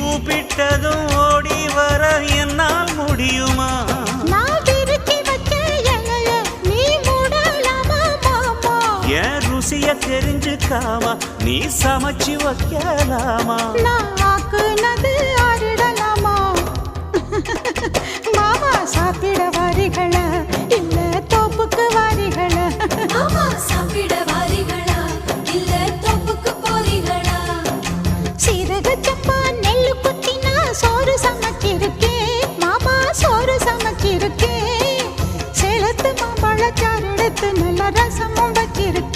கூப்பிட்டதும் ஓடி வர என்னால் முடியுமா? என் ருசிய தெரிஞ்சுக்காம நீ சமைச்சு வைக்கலாமா? நான் வச்சிருக்கேன் சேலத்து மாம்பழச்சாறு எடுத்து நல்ல ரசமும் வச்சிருக்கேன்